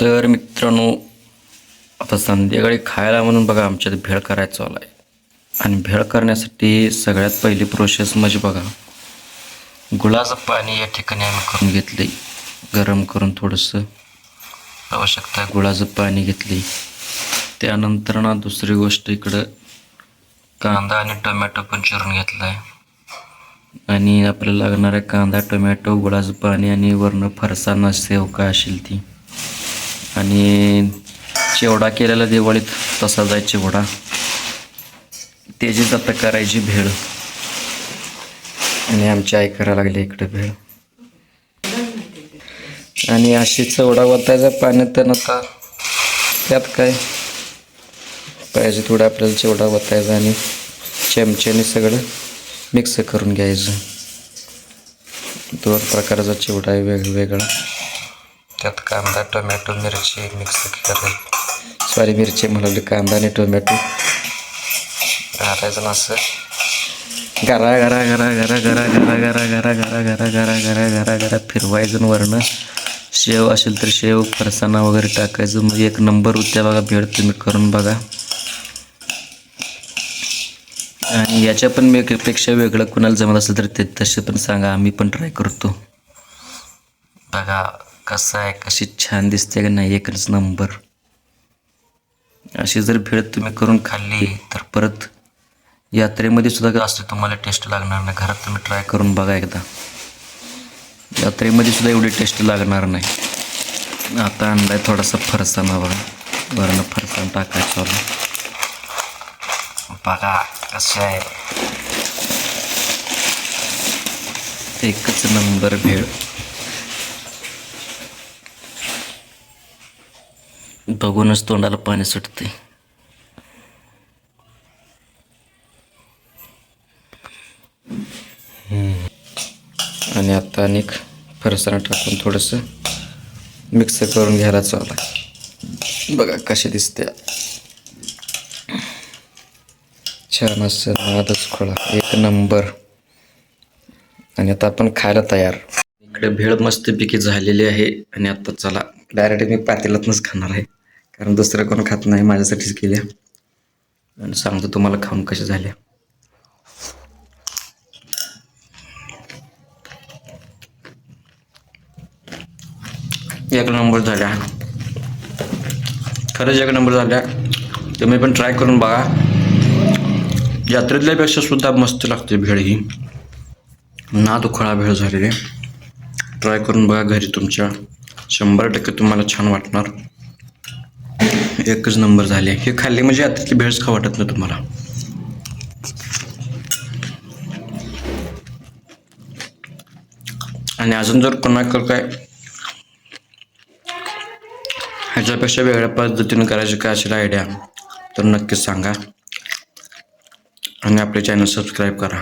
तर मित्रांनो आता संध्याकाळी खायला म्हणून बघा आमच्यात भेळ करायचं चालू आहे. आणि भेळ करण्यासाठी सगळ्यात पहिली प्रोसेस म्हणजे बघा गुळाचं पाणी या ठिकाणी आम्ही करून घेतले गरम करून थोडंसं आवश्यकता गुळाचं पाणी घेतले त्यानंतर ना दुसरी गोष्ट इकडं कांदा आणि टोमॅटो पण चिरून घेतला आहे आणि आपल्याला लागणारे कांदा टोमॅटो गुळाचं पाणी आणि वरणं फरसाणा सेव काय असेल ती. आणि चिवडा केलेला दिवाळीत तसा जाय चिवडा. त्याचीच आता करायची भेळ. आणि आमची आई करायला लागली इकडे भेळ. आणि अशी चवडा वतायचा पाण्यात तर आता त्यात काय? पाहिजे थोडं आपल्याला चिवडा वतायचा आणि चमच्याने सगळं मिक्स करून घ्यायचं. दोन प्रकारचा चिवडा आहे वेगवेगळा. त्यात कांदा टोमॅटो मिरची मिक्स करायची सॉरी मिरची म्हणाली कांदा आणि टोमॅटो घालायचं ना असं गरा गरा गरा गरा गरा गरा गरा गरा गरा गरा गरा गरा गरा गरा फिरवायचं वरनं शेव असेल तर शेव फरसाणा वगैरे टाकायचं म्हणजे एक नंबर होत्या बघा भेळ तुम्ही करून बघा आणि याच्या पण मी पेक्षा वेगळं कुणाला जमत असेल तर ते तसे पण सांगा आम्ही पण ट्राय करतो बघा कसं आहे कशी छान दिसते का नाही एकच नंबर. अशी जर भेळ तुम्ही करून खाल्ली तर परत यात्रेमध्ये सुद्धा असते तुम्हाला टेस्ट लागणार नाही. घरात तुम्ही ट्राय करून बघा एकदा. यात्रेमध्ये सुद्धा एवढी टेस्ट लागणार नाही. आता आणलाय थोडासा फरसाणा बघा वरण फरसाण टाकायचं बघा कसं आहे. एकच नंबर भेळ. बघूनच तोंडाला पाणी सुटते आणि आता अनेक फरसाणा टाकून थोडंसं मिक्स करून घ्यायला चालला बघा कशी दिसते. छान असं नादच खोळा. एक नंबर. आणि आता आपण खायला तयार. इकडे भेळ मस्तपैकी झालेली आहे. आणि आता चला डायरेक्ट मी पातेलातनंच खाणार आहे. कारण दुसरं कोण खात नाही माझ्यासाठीच केल्या. आणि सांगतो तुम्हाला खाऊन कशा झाल्या. एक नंबर झाल्या. खरंच एक नंबर झाल्या. तुम्ही पण ट्राय करून बघा. यात्रेतल्यापेक्षा सुद्धा मस्त लागते भेळ ही. ना दुखळा भेळ झालेली. ट्राय करून बघा घरी तुमच्या. शंभर टक्के तुम्हाला छान वाटणार. एकच नंबर झाले हे खाल्ली म्हणजे यात्रेतली भेळच खा वाटत नाही तुम्हाला. आणि अजून जर कोणाकडं काय ह्याच्यापेक्षा वेगळ्या पद्धतीने करायची काय असेल आयडिया तर नक्कीच सांगा. आणि आपले चॅनल सबस्क्राईब करा.